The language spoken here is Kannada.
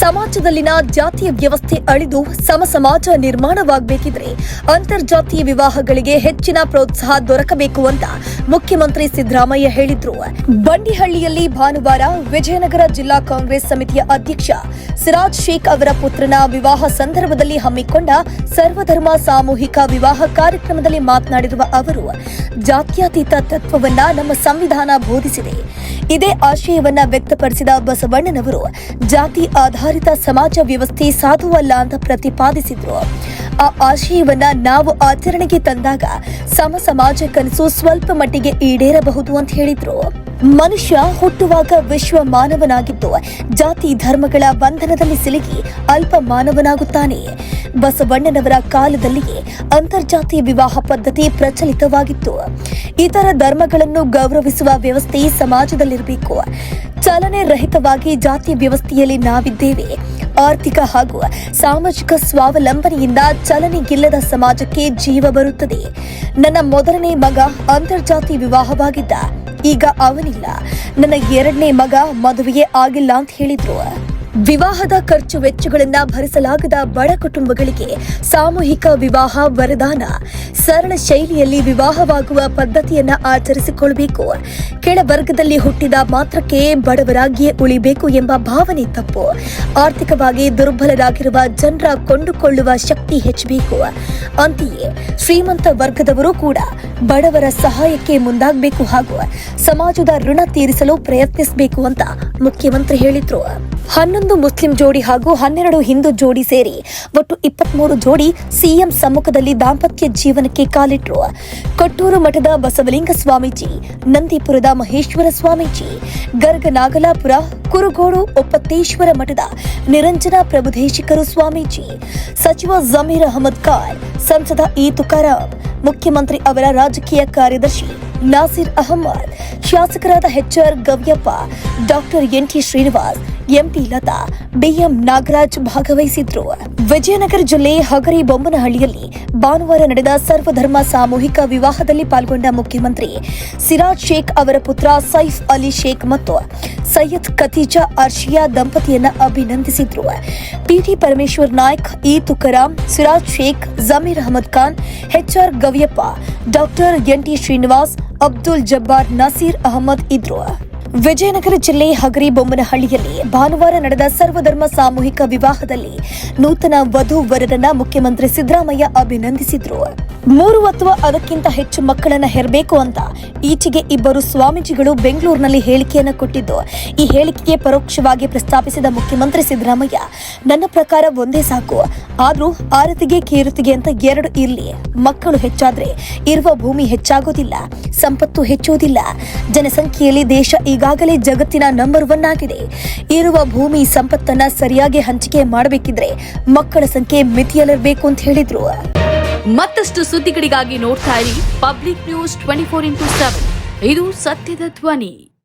ಸಮಾಜದಲ್ಲಿನ ಜಾತಿಯ ವ್ಯವಸ್ಥೆ ಅಳಿದು ಸಮಸಮಾಜ ನಿರ್ಮಾಣವಾಗಬೇಕಿದ್ರೆ ಅಂತರ್ಜಾತೀಯ ವಿವಾಹಗಳಿಗೆ ಹೆಚ್ಚಿನ ಪ್ರೋತ್ಸಾಹ ದೊರಕಬೇಕು ಅಂತ ಮುಖ್ಯಮಂತ್ರಿ ಸಿದ್ದರಾಮಯ್ಯ ಹೇಳಿದ್ರು. ಬಂಡಿಹಳ್ಳಿಯಲ್ಲಿ ಭಾನುವಾರ ವಿಜಯನಗರ ಜಿಲ್ಲಾ ಕಾಂಗ್ರೆಸ್ ಸಮಿತಿಯ ಅಧ್ಯಕ್ಷ ಸಿರಾಜ್ ಶೇಖ್ ಅವರ ಪುತ್ರನ ವಿವಾಹ ಸಂದರ್ಭದಲ್ಲಿ ಹಮ್ಮಿಕೊಂಡ ಸರ್ವಧರ್ಮ ಸಾಮೂಹಿಕ ವಿವಾಹ ಕಾರ್ಯಕ್ರಮದಲ್ಲಿ ಮಾತನಾಡಿರುವ ಅವರು, ಜಾತ್ಯತೀತ ತತ್ವವನ್ನ ನಮ್ಮ ಸಂವಿಧಾನ ಬೋಧಿಸಿದೆ. ಇದೇ ಆಶಯವನ್ನ ವ್ಯಕ್ತಪಡಿಸಿದ ಬಸವಣ್ಣನವರು, ಜಾತಿ ಆಧಾರಿತ ಸಮಾಜ ವ್ಯವಸ್ಥೆ ಸಾಧುವಲ್ಲ ಅಂತ ಪ್ರತಿಪಾದಿಸಿದ್ರು. ಆ ಆಶಯವನ್ನ ನಾವು ಆಚರಣೆಗೆ ತಂದಾಗ ಸಮ ಸಮಾಜ ಕನಸು ಸ್ವಲ್ಪ ಮಟ್ಟಿಗೆ ಈಡೇರಬಹುದು ಅಂತ ಹೇಳಿದ್ರು. ಮನುಷ್ಯ ಹುಟ್ಟುವಾಗ ವಿಶ್ವ ಮಾನವನಾಗಿದ್ದು, ಜಾತಿ ಧರ್ಮಗಳ ಬಂಧನದಲ್ಲಿ ಸಿಲುಕಿ ಅಲ್ಪ ಮಾನವನಾಗುತ್ತಾನೆ. ಬಸವಣ್ಣನವರ ಕಾಲದಲ್ಲಿಯೇ ಅಂತರ್ಜಾತಿ ವಿವಾಹ ಪದ್ಧತಿ ಪ್ರಚಲಿತವಾಗಿತ್ತು. ಇತರ ಧರ್ಮಗಳನ್ನು ಗೌರವಿಸುವ ವ್ಯವಸ್ಥೆ ಸಮಾಜದಲ್ಲಿರಬೇಕು. ಚಲನೆ ರಹಿತವಾಗಿ ಜಾತಿ ವ್ಯವಸ್ಥೆಯಲ್ಲಿ ನಾವಿದ್ದೇವೆ. ಆರ್ಥಿಕ ಹಾಗೂ ಸಾಮಾಜಿಕ ಸ್ವಾವಲಂಬನೆಯಿಂದ ಚಲನೆಗಿಲ್ಲದ ಸಮಾಜಕ್ಕೆ ಜೀವ ಬರುತ್ತದೆ. ನನ್ನ ಮೊದಲನೇ ಮಗ ಅಂತರ್ಜಾತಿ ವಿವಾಹವಾಗಿದ್ದ. ಈಗ ಅವನಿಲ್ಲ. ನನ್ನ ಎರಡನೇ ಮಗ ಮದುವೆಯೇ ಆಗಿಲ್ಲ ಅಂತ ಹೇಳಿದ್ರು. ವಿವಾಹದ ಖರ್ಚು ವೆಚ್ಚಗಳನ್ನ ಭರಿಸಲಾಗದ ಬಡ ಕುಟುಂಬಗಳಿಗೆ ಸಾಮೂಹಿಕ ವಿವಾಹ ವರದಾನ. ಸರಳ ಶೈಲಿಯಲ್ಲಿ ವಿವಾಹವಾಗುವ ಪದ್ಧತಿಯನ್ನ ಆಚರಿಸಿಕೊಳ್ಳಬೇಕು ಕೆಳವರ್ಗದಲ್ಲಿ ಹುಟ್ಟಿದ ಮಾತ್ರಕ್ಕೆ ಬಡವರಾಗಿಯೇ ಉಳಿಬೇಕು ಎಂಬ ಭಾವನೆ ತಪ್ಪು. ಆರ್ಥಿಕವಾಗಿ ದುರ್ಬಲರಾಗಿರುವ ಜನರ ಕೊಂಡುಕೊಳ್ಳುವ ಶಕ್ತಿ ಹೆಚ್ಚಬೇಕು. ಅಂತೆಯೇ ಶ್ರೀಮಂತ ವರ್ಗದವರು ಕೂಡ ಬಡವರ ಸಹಾಯಕ್ಕೆ ಮುಂದಾಗಬೇಕು ಹಾಗೂ ಸಮಾಜದ ಋಣ ತೀರಿಸಲು ಪ್ರಯತ್ನಿಸಬೇಕು ಅಂತ ಮುಖ್ಯಮಂತ್ರಿ ಹೇಳಿದ್ರು. ಹನ್ನೊಂದು ಮುಸ್ಲಿಂ ಜೋಡಿ ಹಾಗೂ ಹನ್ನೆರಡು ಹಿಂದೂ ಜೋಡಿ ಸೇರಿ ಒಟ್ಟು ಇಪ್ಪತ್ಮೂರು ಜೋಡಿ ಸಿಎಂ ಸಮ್ಮುಖದಲ್ಲಿ ದಾಂಪತ್ಯ ಜೀವನಕ್ಕೆ ಕಾಲಿಟ್ರು. ಕೊಟ್ಟೂರು ಮಠದ ಬಸವಲಿಂಗ ಸ್ವಾಮೀಜಿ, ನಂದಿಪುರದ ಮಹೇಶ್ವರ ಸ್ವಾಮೀಜಿ, ಗರ್ಗ ನಾಗಲಾಪುರ, ಕುರುಗೋಡು ಒಪ್ಪತ್ತೇಶ್ವರ ಮಠದ ನಿರಂಜನ ಪ್ರಭುದೇಶಿಕರು ಸ್ವಾಮೀಜಿ, ಸಚಿವ ಜಮೀರ್ ಅಹಮದ್ ಖಾನ್, ಸಂಸದ ಇ ತುಕಾರಾಂ ಮುಖ್ಯಮಂತ್ರಿ ಅವರ ರಾಜಕೀಯ ಕಾರ್ಯದರ್ಶಿ ನಾಸಿರ್ ಅಹಮದ್, ಶಾಸಕರಾದ HR Gavyappa, doctor NT Srinivas MP Latha BM Nagaraj ಭಾಗವಹಿಸಿದ್ರು. Vijayanagara ಜಿಲ್ಲೆ ಹಗರಿ ಬೊಮ್ಮನಹಳ್ಳಿಯಲ್ಲಿ ಭಾನುವಾರ ನಡೆದ ಸರ್ವಧರ್ಮ ಸಾಮೂಹಿಕ ವಿವಾಹದಲ್ಲಿ ಪಾಲ್ಗೊಂಡ ಮುಖ್ಯಮಂತ್ರಿ ಸಿರಾಜ್ ಶೇಖ್ ಅವರ ಪುತ್ರ ಸೈಫ್ ಅಲಿ ಶೇಖ್ ಮತ್ತು ಸೈಯದ್ ಖತೀಜಾ ಅರ್ಷಿಯಾ ದಂಪತಿಯನ್ನ ಅಭಿನಂದಿಸಿದ್ರು. PT Parameshwar Naik, E Tukaram Siraj Sheikh, Zameer Ahmed Khan HR Gavyappa, doctor NT Srinivas, Abdul Jabbar Naseer Ahmed ಇದ್ರು. ವಿಜಯನಗರ ಜಿಲ್ಲೆ ಹಗರಿ ಬೊಮ್ಮನಹಳ್ಳಿಯಲ್ಲಿ ಭಾನುವಾರ ನಡೆದ ಸರ್ವಧರ್ಮ ಸಾಮೂಹಿಕ ವಿವಾಹದಲ್ಲಿ ನೂತನ ವಧು ವರರನ್ನ ಮುಖ್ಯಮಂತ್ರಿ ಸಿದ್ದರಾಮಯ್ಯ ಅಭಿನಂದಿಸಿದ್ರು. ಮೂರು ಅಥವಾ ಅದಕ್ಕಿಂತ ಹೆಚ್ಚು ಮಕ್ಕಳನ್ನ ಹೆರಬೇಕು ಅಂತ ಈಚೆಗೆ ಇಬ್ಬರು ಸ್ವಾಮೀಜಿಗಳು ಬೆಂಗಳೂರಿನಲ್ಲಿ ಹೇಳಿಕೆಯನ್ನ ಕೊಟ್ಟಿದ್ದು. ಈ ಹೇಳಿಕೆಗೆ ಪರೋಕ್ಷವಾಗಿ ಪ್ರಸ್ತಾಪಿಸಿದ ಮುಖ್ಯಮಂತ್ರಿ ಸಿದ್ದರಾಮಯ್ಯ, ನನ್ನ ಪ್ರಕಾರ ಒಂದೇ ಸಾಕು. ಆದ್ರೂ ಆರತಿಗೆ ಕೇರುತಿಗೆ ಅಂತ ಎರಡು ಇರಲಿ. ಮಕ್ಕಳು ಹೆಚ್ಚಾದ್ರೆ ಇರುವ ಭೂಮಿ ಹೆಚ್ಚಾಗೋದಿಲ್ಲ, ಸಂಪತ್ತು ಹೆಚ್ಚುವುದಿಲ್ಲ ಜನಸಂಖ್ಯೆಯಲ್ಲಿ ದೇಶ ಈಗಾಗಲೇ ಜಗತ್ತಿನ ನಂಬರ್ ಒನ್ ಆಗಿದೆ. ಇರುವ ಭೂಮಿ ಸಂಪತ್ತನ್ನ ಸರಿಯಾಗಿ ಹಂಚಿಕೆ ಮಾಡಬೇಕಿದ್ರೆ ಮಕ್ಕಳ ಸಂಖ್ಯೆ ಮಿತಿಯಲ್ಲಿರಬೇಕು ಅಂತ ಹೇಳಿದ್ರು. ಮತ್ತಷ್ಟು ಸುದ್ದಿಗಳಿಗಾಗಿ ನೋಡ್ತಾ ಇರಿ public news twenty four into seven ಇದು ಸತ್ಯದ ಧ್ವನಿ.